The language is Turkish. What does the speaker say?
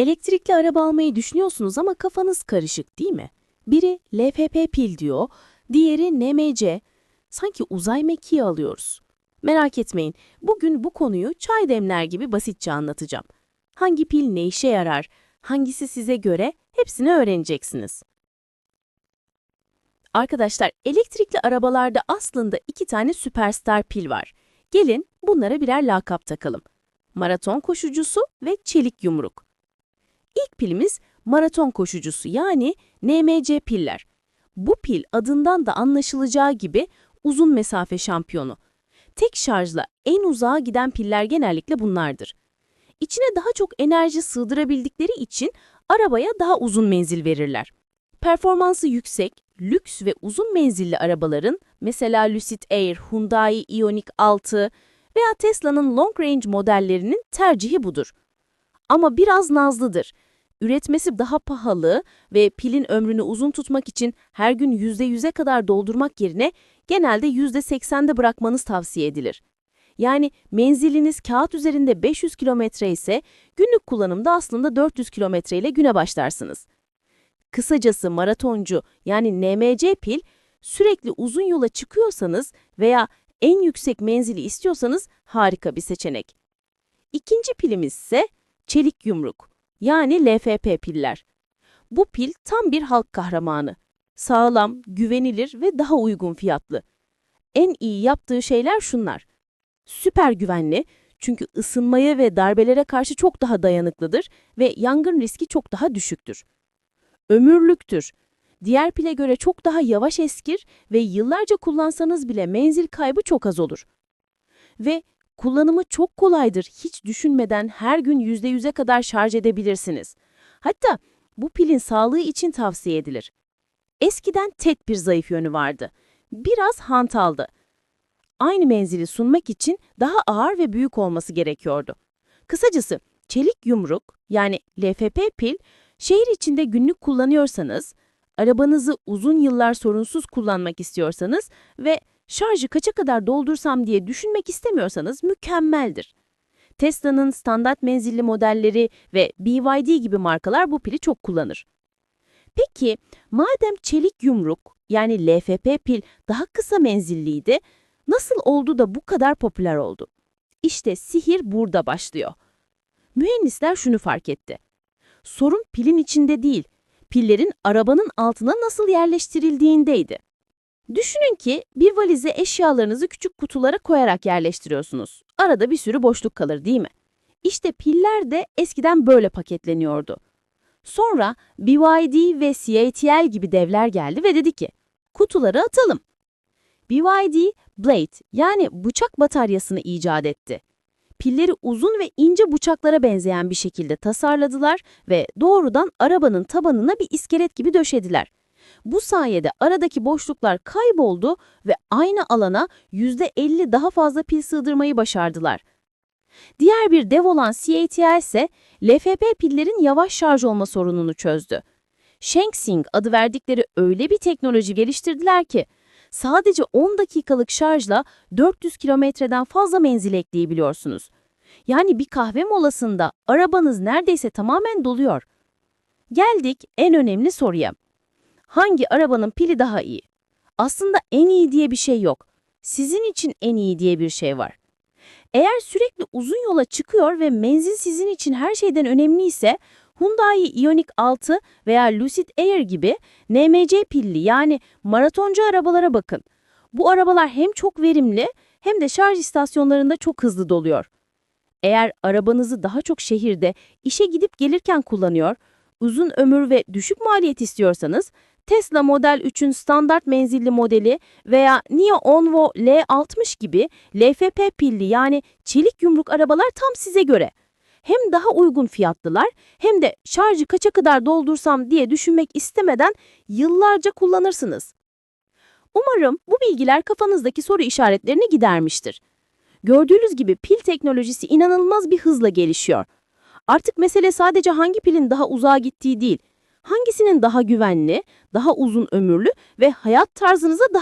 Elektrikli araba almayı düşünüyorsunuz ama kafanız karışık değil mi? Biri LFP pil diyor, diğeri NMC. Sanki uzay mekiği alıyoruz. Merak etmeyin, bugün bu konuyu çay demler gibi basitçe anlatacağım. Hangi pil ne işe yarar, hangisi size göre hepsini öğreneceksiniz. Arkadaşlar, elektrikli arabalarda aslında iki tane süperstar pil var. Gelin bunlara birer lakap takalım. Maraton koşucusu ve çelik yumruk. İlk pilimiz maraton koşucusu yani NMC piller. Bu pil adından da anlaşılacağı gibi uzun mesafe şampiyonu. Tek şarjla en uzağa giden piller genellikle bunlardır. İçine daha çok enerji sığdırabildikleri için arabaya daha uzun menzil verirler. Performansı yüksek, lüks ve uzun menzilli arabaların mesela Lucid Air, Hyundai Ioniq 6 veya Tesla'nın long range modellerinin tercihi budur. Ama biraz nazlıdır. Üretmesi daha pahalı ve pilin ömrünü uzun tutmak için her gün %100'e kadar doldurmak yerine genelde %80'de bırakmanız tavsiye edilir. Yani menziliniz kağıt üzerinde 500 kilometre ise günlük kullanımda aslında 400 kilometre ile güne başlarsınız. Kısacası maratoncu yani NMC pil sürekli uzun yola çıkıyorsanız veya en yüksek menzili istiyorsanız harika bir seçenek. İkinci pilimiz ise çelik yumruk yani LFP piller. Bu pil tam bir halk kahramanı. Sağlam, güvenilir ve daha uygun fiyatlı. En iyi yaptığı şeyler şunlar. Süper güvenli çünkü ısınmaya ve darbelere karşı çok daha dayanıklıdır ve yangın riski çok daha düşüktür. Ömürlüktür. Diğer pile göre çok daha yavaş eskir ve yıllarca kullansanız bile menzil kaybı çok az olur. Ve kullanımı çok kolaydır. Hiç düşünmeden her gün %100'e kadar şarj edebilirsiniz. Hatta bu pilin sağlığı için tavsiye edilir. Eskiden tek bir zayıf yönü vardı. Biraz hantaldı. Aynı menzili sunmak için daha ağır ve büyük olması gerekiyordu. Kısacası çelik yumruk yani LFP pil şehir içinde günlük kullanıyorsanız, arabanızı uzun yıllar sorunsuz kullanmak istiyorsanız ve şarjı kaça kadar doldursam diye düşünmek istemiyorsanız mükemmeldir. Tesla'nın standart menzilli modelleri ve BYD gibi markalar bu pili çok kullanır. Peki, madem çelik yumruk yani LFP pil daha kısa menzilliydi, nasıl oldu da bu kadar popüler oldu? İşte sihir burada başlıyor. Mühendisler şunu fark etti. Sorun pilin içinde değil, pillerin arabanın altına nasıl yerleştirildiğindeydi. Düşünün ki bir valize eşyalarınızı küçük kutulara koyarak yerleştiriyorsunuz. Arada bir sürü boşluk kalır değil mi? İşte piller de eskiden böyle paketleniyordu. Sonra BYD ve CATL gibi devler geldi ve dedi ki, kutuları atalım. BYD, Blade yani bıçak bataryasını icat etti. Pilleri uzun ve ince bıçaklara benzeyen bir şekilde tasarladılar ve doğrudan arabanın tabanına bir iskelet gibi döşediler. Bu sayede aradaki boşluklar kayboldu ve aynı alana %50 daha fazla pil sığdırmayı başardılar. Diğer bir dev olan CATL ise LFP pillerin yavaş şarj olma sorununu çözdü. Shengsing adı verdikleri öyle bir teknoloji geliştirdiler ki sadece 10 dakikalık şarjla 400 kilometreden fazla menzil ekleyebiliyorsunuz. Yani bir kahve molasında arabanız neredeyse tamamen doluyor. Geldik en önemli soruya. Hangi arabanın pili daha iyi? Aslında en iyi diye bir şey yok. Sizin için en iyi diye bir şey var. Eğer sürekli uzun yola çıkıyor ve menzil sizin için her şeyden önemliyse Hyundai Ioniq 6 veya Lucid Air gibi NMC pilli yani maratoncu arabalara bakın. Bu arabalar hem çok verimli hem de şarj istasyonlarında çok hızlı doluyor. Eğer arabanızı daha çok şehirde işe gidip gelirken kullanıyor, uzun ömür ve düşük maliyet istiyorsanız Tesla Model 3'ün standart menzilli modeli veya NIO Onvo L60 gibi LFP pilli yani çelik yumruk arabalar tam size göre. Hem daha uygun fiyatlılar hem de şarjı kaça kadar doldursam diye düşünmek istemeden yıllarca kullanırsınız. Umarım bu bilgiler kafanızdaki soru işaretlerini gidermiştir. Gördüğünüz gibi pil teknolojisi inanılmaz bir hızla gelişiyor. Artık mesele sadece hangi pilin daha uzağa gittiği değil, hangisinin daha güvenli, daha uzun ömürlü ve hayat tarzınıza daha